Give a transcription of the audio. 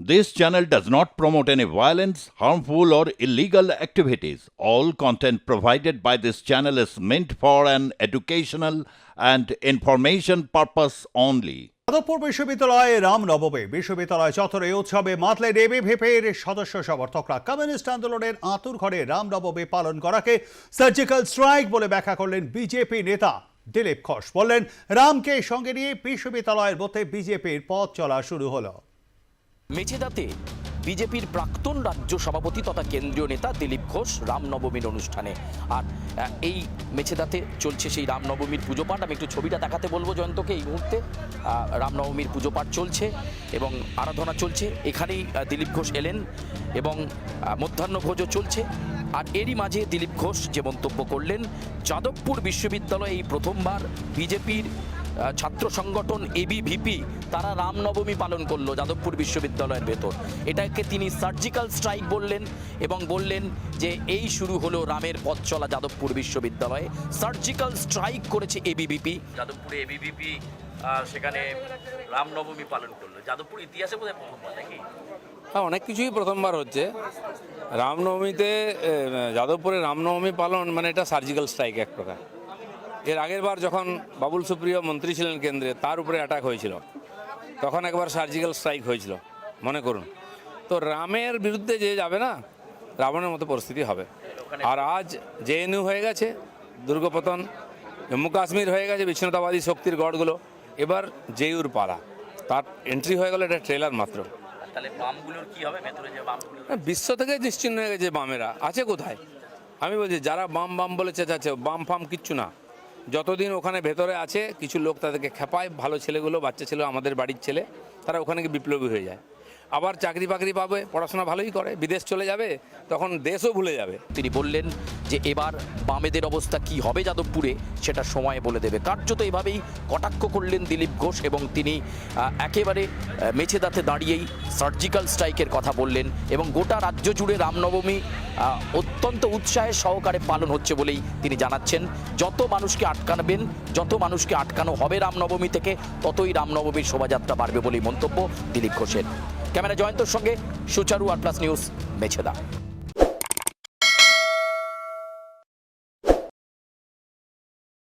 This channel does not promote any violence, harmful, or illegal activities. All content provided by this channel is meant for an educational and information purpose only. Jadavpur বিশ্ববিদ্যালয়ে রামনবমী বিশ্ববিদ্যালয় চত্বরে উৎসবে মাতলেন এবিভিপির সদস্য সমর্থকরা communist আন্দোলনের আতুর ঘরে রামনবমী পালন করাকে সার্জিক্যাল স্ট্রাইক বলে ব্যাখ্যা করলেন বিজেপি নেতা দিলীপ ঘোষ বললেন রামকে সঙ্গে নিয়ে বিশ্ববিদ্যালয়ের মধ্যে বিজেপির পথ চলা শুরু হলো মেচেদাতে বিজেপির প্রাক্তন রাজ্য সভাপতি তথা কেন্দ্রীয় নেতা দিলীপ ঘোষ রামনবমীর অনুষ্ঠানে। আর এই মেছেদাতে চলছে সেই রামনবমীর পুজো পাঠ আমি একটু ছবিটা দেখাতে বলব জয়ন্তকে এই মুহূর্তে। রামনবমীর পুজো পাঠ চলছে এবং আরাধনা চলছে। এখানেই দিলীপ ঘোষ এলেন এবং মধ্যাহ্নভোজও চলছে। আর এরই মাঝে দিলীপ ঘোষ যে মন্তব্য করলেন, যাদবপুর বিশ্ববিদ্যালয়ে এই প্রথমবার বিজেপির ছাত্র সংগঠন এবিভিপি তারা রামনবমী পালন করল যাদবপুর বিশ্ববিদ্যালয়ের ভেতর। এটাকে তিনি সার্জিক্যাল স্ট্রাইক বললেন এবং বললেন যে এই শুরু হলো রামের পথ চলা যাদবপুর বিশ্ববিদ্যালয়ে। সার্জিক্যাল স্ট্রাইক করেছে এবিভিপি যাদবপুরে এবিভিপি সেখানে রামনবমী পালন করল। যাদবপুর ইতিহাসে বোধহয় প্রথমবার নাকি? হ্যাঁ অনেক কিছুই প্রথমবার হচ্ছে। রামনবমীতে যাদবপুরে রামনবমী পালন মানে এটা সার্জিক্যাল স্ট্রাইক এক প্রকার। এর আগের বার যখন বাবুল সুপ্রিয় মন্ত্রী ছিলেন কেন্দ্রে তার উপরে অ্যাটাক হয়েছিল। তখন একবার সার্জিক্যাল স্ট্রাইক হয়েছিল। মনে করুন। তো রামের বিরুদ্ধে যে যাবে না রাবণের মতো পরিস্থিতি হবে। আর আজ জেএনইউ হয়ে গেছে দুর্গপতন জম্মু কাশ্মীর হয়ে গেছে বিচ্ছিন্নতাবাদী শক্তির গড়গুলো। এবার জেইউর পালা। তার এন্ট্রি হয়ে গেল এটা ট্রেলার মাত্র। তাহলে বামগুলোর কি হবে? ভেতরে যে বামগুলো না, বিশ্ব থেকে নিশ্চিন্ন হয়ে গেছে বামেরা। আছে কোথায়? আমি বলছি যারা বাম বাম বলে চেঁচাচ্ছে বাম ফাম কিচ্ছু না। যতদিন ওখানে ভেতরে আছে, কিছু লোক তাদেরকে খেপায়। ভালো ছেলেগুলো, বাচ্চা ছেলে আমাদের বাড়ির ছেলে, তারা ওখানে বিপ্লবী হয়ে যায়। আবার চাকরি বাকরি পাবে, পড়াশোনা ভালোই করে, বিদেশ চলে যাবে, তখন দেশও ভুলে যাবে। তিনি বললেন যে এবার বামেদের অবস্থা কি হবে যাদবপুরে, সেটা সময় বলে দেবে। কার্যত এভাবেই কটাক্ষ করলেন দিলীপ ঘোষ এবং তিনি একেবারে মেছেদাতে দাঁড়িয়েই সার্জিক্যাল স্ট্রাইকের কথা বললেন এবং গোটা রাজ্য জুড়ে রামনবমী অত্যন্ত উৎসাহের সহকারে পালন হচ্ছে বলেই তিনি জানাচ্ছেন। যত মানুষকে আটকানবেন যত মানুষকে আটকানো হবে রামনবমী থেকে, ততই রামনবমীর শোভাযাত্রা বাড়বে বলেই মন্তব্য দিলীপ ঘোষের। ক্যামেরা জয়ন্তর সঙ্গে সুচারু আর প্লাস নিউজ মেছেদা।